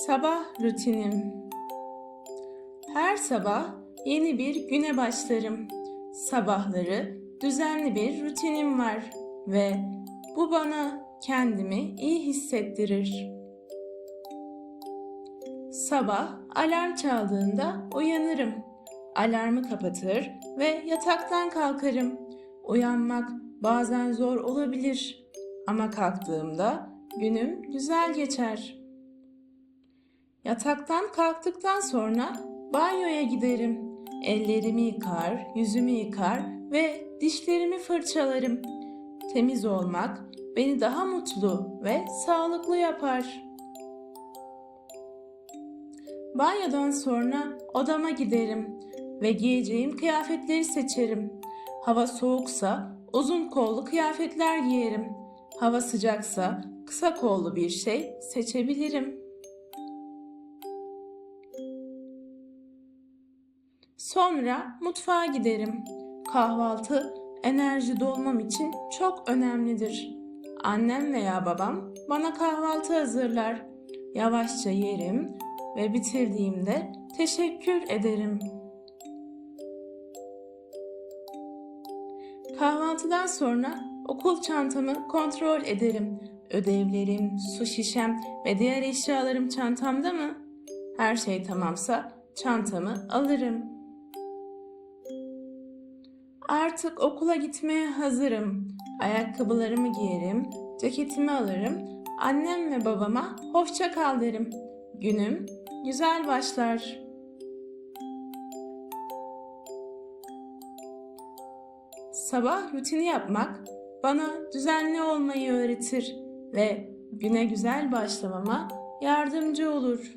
Sabah rutinim. Her sabah yeni bir güne başlarım. Sabahları düzenli bir rutinim var ve bu bana kendimi iyi hissettirir. Sabah alarm çaldığında uyanırım. Alarmı kapatır ve yataktan kalkarım. Uyanmak bazen zor olabilir ama kalktığımda günüm güzel geçer. Yataktan kalktıktan sonra banyoya giderim. Ellerimi yıkar, yüzümü yıkar ve dişlerimi fırçalarım. Temiz olmak beni daha mutlu ve sağlıklı yapar. Banyodan sonra odama giderim ve giyeceğim kıyafetleri seçerim. Hava soğuksa uzun kollu kıyafetler giyerim. Hava sıcaksa kısa kollu bir şey seçebilirim. Sonra mutfağa giderim. Kahvaltı enerji dolmam için çok önemlidir. Annem veya babam bana kahvaltı hazırlar. Yavaşça yerim ve bitirdiğimde teşekkür ederim. Kahvaltıdan sonra okul çantamı kontrol ederim. Ödevlerim, su şişem ve diğer eşyalarım çantamda mı? Her şey tamamsa çantamı alırım. Artık okula gitmeye hazırım. Ayakkabılarımı giyerim, ceketimi alırım. Annem ve babama hoşça kal derim. Günüm güzel başlar. Sabah rutini yapmak bana düzenli olmayı öğretir ve güne güzel başlamama yardımcı olur.